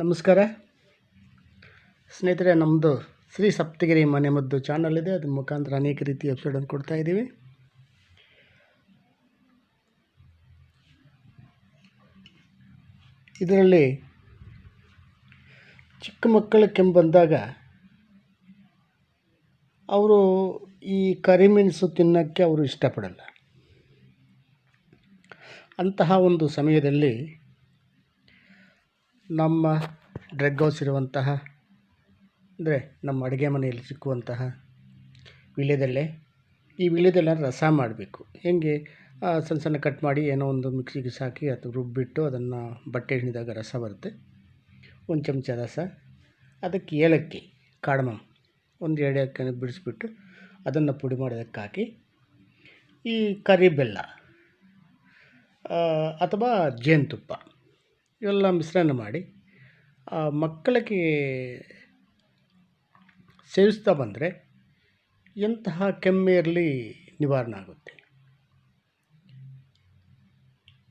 ನಮಸ್ಕಾರ. ಸ್ನೇಹಿತರೆ ನಮ್ಮದು ಶ್ರೀ ಸಪ್ತಗಿರಿ ಮನೆ ಮದ್ದು ಚಾನಲ್ ಇದೆ. ಅದ್ರ ಮುಖಾಂತರ ಅನೇಕ ರೀತಿ ಎಪಿಸೋಡನ್ನು ಕೊಡ್ತಾ ಇದ್ದೀವಿ. ಇದರಲ್ಲಿ ಚಿಕ್ಕ ಮಕ್ಕಳ ಕೆಮ್ಮು ಬಂದಾಗ ಅವರು ಈ ಕರಿಮೆಣಸು ತಿನ್ನೋಕ್ಕೆ ಅವರು ಇಷ್ಟಪಡಲ್ಲ. ಅಂತಹ ಒಂದು ಸಮಯದಲ್ಲಿ ನಮ್ಮ ಡ್ರಗ್ ಹೌಸ್ ಇರುವಂತಹ, ಅಂದರೆ ನಮ್ಮ ಅಡುಗೆ ಮನೆಯಲ್ಲಿ ಸಿಕ್ಕುವಂತಹ ವೀಳ್ಯದೆಲೆ, ಈ ವೀಳ್ಯದೆಲೆನ ರಸ ಮಾಡಬೇಕು. ಹೇಗೆ? ಸಣ್ಣ ಸಣ್ಣ ಕಟ್ ಮಾಡಿ ಏನೋ ಒಂದು ಮಿಕ್ಸಿಗೆ ಹಾಕಿ ಅಥವಾ ರುಬ್ಬಿಟ್ಟು ಅದನ್ನು ಬಟ್ಟೆ ಹಿಡಿದಾಗ ರಸ ಬರುತ್ತೆ. ಒಂದು ಚಮಚ ರಸ, ಅದಕ್ಕೆ ಏಲಕ್ಕಿ, ಕಾಡಮಮ್, ಒಂದು ಎರಡು ಏಲಕ್ಕಿನ ಬಿಡಿಸ್ಬಿಟ್ಟು ಅದನ್ನು ಪುಡಿ ಮಾಡೋದಕ್ಕೆ ಹಾಕಿ, ಈ ಕರಿಬೆಲ್ಲ ಅಥವಾ ಜೇನುತುಪ್ಪ. ಇವೆಲ್ಲ ಮಿಶ್ರಣ ಮಾಡಿ, ಆ ಮಕ್ಕಳಿಗೆ ಸೇವಿಸ್ತಾ ಬಂದರೆ ಎಂತಹ ಕೆಮ್ಮೆ ಇರಲಿ ನಿವಾರಣೆ ಆಗುತ್ತೆ.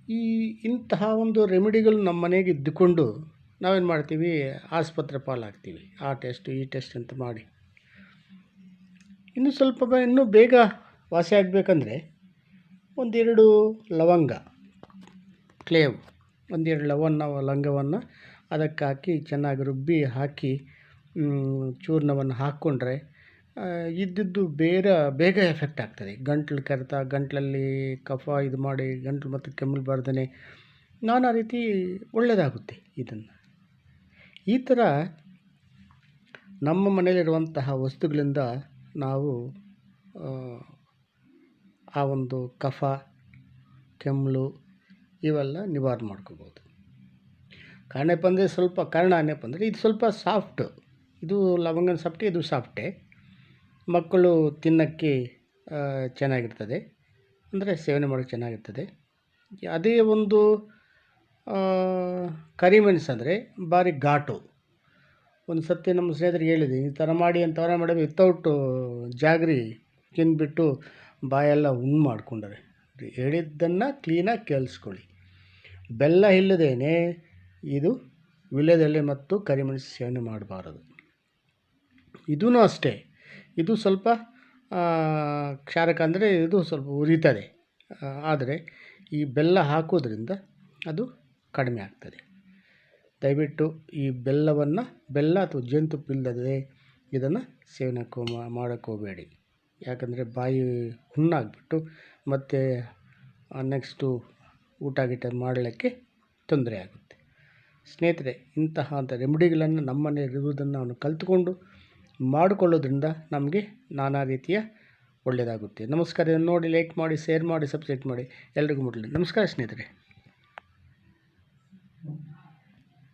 ಈ ಇಂತಹ ಒಂದು ರೆಮಿಡಿಗಳು ನಮ್ಮ ಮನೆಗೆ ಇದ್ದುಕೊಂಡು ನಾವೇನು ಮಾಡ್ತೀವಿ, ಆಸ್ಪತ್ರೆ ಪಾಲಾಗ್ತೀವಿ, ಆ ಟೆಸ್ಟ್, ಈ ಟೆಸ್ಟ್ ಅಂತ ಮಾಡಿ. ಇನ್ನೂ ಸ್ವಲ್ಪ ಇನ್ನೂ ಬೇಗ ವಾಸಿ ಆಗಬೇಕಂದ್ರೆ ಒಂದೆರಡು ಲವಂಗ, ಕ್ಲೇವ್. ಒಂದೆರಡು ಲವಂಗ ಲವಂಗವನ್ನು ಅದಕ್ಕೆ ಹಾಕಿ ಚೆನ್ನಾಗಿ ರುಬ್ಬಿ ಹಾಕಿ ಚೂರ್ಣವನ್ನು ಹಾಕ್ಕೊಂಡ್ರೆ ಇದ್ದಿದ್ದು ಬೇರೆ, ಬೇಗ ಎಫೆಕ್ಟ್ ಆಗ್ತದೆ. ಗಂಟ್ಲು ಕೆರೆತ, ಗಂಟಲಲ್ಲಿ ಕಫ ಇದು ಮಾಡಿ, ಗಂಟ್ಲು ಮತ್ತು ಕೆಮ್ಮಲು ಬರ್ದೇ ನಾನಾ ರೀತಿ ಒಳ್ಳೆಯದಾಗುತ್ತೆ ಇದನ್ನು. ಈ ಥರ ನಮ್ಮ ಮನೆಯಲ್ಲಿರುವಂತಹ ವಸ್ತುಗಳಿಂದ ನಾವು, ಆ ಒಂದು ಕಫ ಕೆಮ್ಮಲು ಇವೆಲ್ಲ ನಿವಾರಣೆ ಮಾಡ್ಕೋಬೋದು. ಏನಪ್ಪ ಅಂದರೆ ಸ್ವಲ್ಪ, ಕಾರಣ ಏನಪ್ಪ ಅಂದರೆ ಇದು ಸ್ವಲ್ಪ ಸಾಫ್ಟು ಇದು ಲವಂಗನ ಸಾಫ್ಟೆ ಇದು ಸಾಫ್ಟೆ ಮಕ್ಕಳು ತಿನ್ನೋಕ್ಕೆ ಚೆನ್ನಾಗಿರ್ತದೆ. ಅಂದರೆ ಸೇವನೆ ಮಾಡೋಕ್ಕೆ ಚೆನ್ನಾಗಿರ್ತದೆ. ಅದೇ ಒಂದು ಕರಿಮೆಣಸು ಅಂದರೆ ಭಾರಿ ಘಾಟು. ಒಂದು ಸತಿ ನಮ್ಮ ಸ್ನೇಹಿತರಿಗೆ ಹೇಳಿದೆ, ಈ ಥರ ಮಾಡಿ ಅಂತ ಅವರ ಮಾಡಿ ವಿತೌಟು ಜಾಗ್ರಿ ತಿಂದುಬಿಟ್ಟು ಬಾಯೆಲ್ಲ ಉಣ್ಣು ಮಾಡ್ಕೊಂಡರೆ. ಹೇಳಿದ್ದನ್ನು ಕ್ಲೀನಾಗಿ ಕೇಳಿಸ್ಕೊಳ್ಳಿ. ಬೆಲ್ಲ ಇಲ್ಲದೇನೆ ಇದು ವಿಳ್ಯದೆಲೆ ಮತ್ತು ಕರಿಮೆಣಸು ಸೇವನೆ ಮಾಡಬಾರದು. ಇದೂ ಅಷ್ಟೇ. ಇದು ಸ್ವಲ್ಪ ಕ್ಷಾರಕ ಅಂದರೆ ಇದು ಸ್ವಲ್ಪ ಉರಿತದೆ. ಆದರೆ ಈ ಬೆಲ್ಲ ಹಾಕೋದ್ರಿಂದ ಅದು ಕಡಿಮೆ ಆಗ್ತದೆ. ದಯವಿಟ್ಟು ಈ ಬೆಲ್ಲವನ್ನು, ಬೆಲ್ಲ ಅಥವಾ ಜೇನುತುಪ್ಪ ಇಲ್ಲದೆ ಇದನ್ನು ಸೇವನೆ ಮಾಡೋಕ್ಕೋಗಬೇಡಿ ಯಾಕಂದರೆ ಬಾಯಿ ಹುಣ್ಣಾಗ್ಬಿಟ್ಟು ಮತ್ತು ನೆಕ್ಸ್ಟು ಊಟ ಗೀಟ ಮಾಡಲಿಕ್ಕೆ ತೊಂದರೆ ಆಗುತ್ತೆ. ಸ್ನೇಹಿತರೆ ಇಂತಹ ರೆಮಿಡಿಗಳನ್ನು ನಮ್ಮನೆಯಲ್ಲಿರುವುದನ್ನು ನಾವು ಕಲಿತುಕೊಂಡು ಮಾಡಿಕೊಳ್ಳೋದ್ರಿಂದ ನಮಗೆ ನಾನಾ ರೀತಿಯ ಒಳ್ಳೆಯದಾಗುತ್ತೆ. ನಮಸ್ಕಾರ. ನೋಡಿ ಲೈಕ್ ಮಾಡಿ ಶೇರ್ ಮಾಡಿ ಸಬ್ಸ್ಕ್ರೈಬ್ ಮಾಡಿ. ಎಲ್ರಿಗೂ ಮುಟ್ಲಿ. ನಮಸ್ಕಾರ ಸ್ನೇಹಿತರೆ.